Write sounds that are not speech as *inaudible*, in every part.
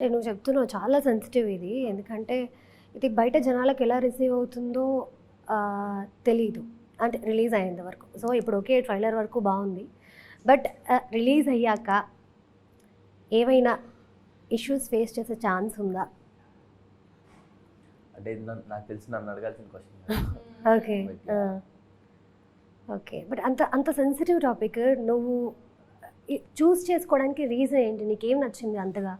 అంటే నువ్వు చెప్తున్నావు చాలా సెన్సిటివ్ ఇది. ఎందుకంటే ఇది బయట జనాలకు ఎలా రిసీవ్ అవుతుందో తెలీదు. అంటే రిలీజ్ అయ్యేంత వరకు. సో ఇప్పుడు ఓకే ట్రైలర్ వరకు బాగుంది. బట్ రిలీజ్ అయ్యాక ఏవైనా ఇష్యూస్ ఫేస్ చేసే ఛాన్స్ ఉందా? అంటే నాకు తెలిసి నన్ను అడగాల్సిన క్వశ్చన్ *laughs* ఓకే ఓకే బట్ అంత అంత సెన్సిటివ్ టాపిక్ నువ్వు చూస్ చేసుకోవడానికి రీజన్ ఏంటి? నీకేం నచ్చింది అంతగా?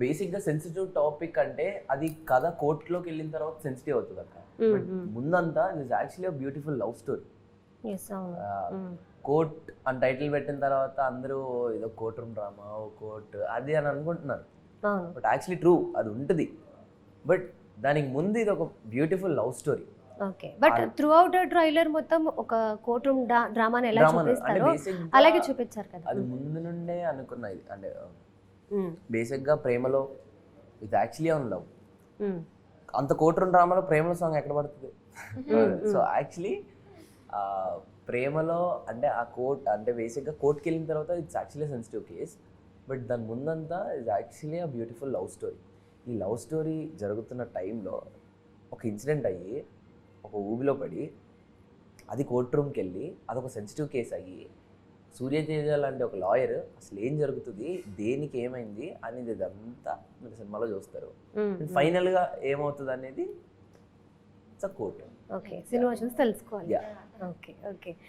బేసిక్గా సెన్సిటివ్ టాపిక్ అంటే అది కథ కోర్టులోకి వెళ్ళిన తర్వాత సెన్సిటివ్ అవుతుంది అక్క. ముందంతా is actually beautiful love story. Court అని టైటిల్ పెట్టిన తర్వాత అందరూ ఏదో కోర్ట్ రూమ్ డ్రామా ఓ కోర్ట్ అది అని అనుకుంటున్నారు. బట్ యాక్చువల్లీ ట్రూ అది ఉంటుంది. బట్ దానికి ముందు ఇది ఒక beautiful love story. Okay. But throughout trailer మొత్తం ఒక కోర్ట్ రూమ్ డ్రామాని ఎలా చూపిస్తారో అలాగే చూపించారు కదా. అది ముందు నుండే అనుకున్నా ఇది. అంటే బేసిక్గా ప్రేమలో ఇది యాక్చువల్లీ ఆన్ లవ్ అంత కోర్ట్ రూమ్ డ్రామాలో ప్రేమలో సాంగ్ ఎక్కడ పడుతుంది? *laughs* సో యాక్చువల్లీ ప్రేమలో అంటే ఆ కోర్ట్ అంటే బేసిక్గా కోర్ట్కి వెళ్ళిన తర్వాత it's actually sensitive case but దాని ముందంతా ఇట్స్ యాక్చువల్లీ ఆ బ్యూటిఫుల్ లవ్ స్టోరీ ఈ లవ్ స్టోరీ జరుగుతున్న టైంలో ఒక ఇన్సిడెంట్ అయ్యి ఒక ఊబిలో పడి అది కోర్ట్ రూమ్కి వెళ్ళి అదొక సెన్సిటివ్ కేస్ అయ్యి సూర్యతేజ లాంటి ఒక లాయర్ అసలు ఏం జరుగుతుంది? దేనికి ఏమైంది? అనేది ఇదంతా మీరు సినిమాలో చూస్తారు. mm, ఫైనల్గా ఏమవుతుంది అనేది కోర్ట్. ఓకే సినిమా చూసి తెలుసుకోవాలి. Okay okay.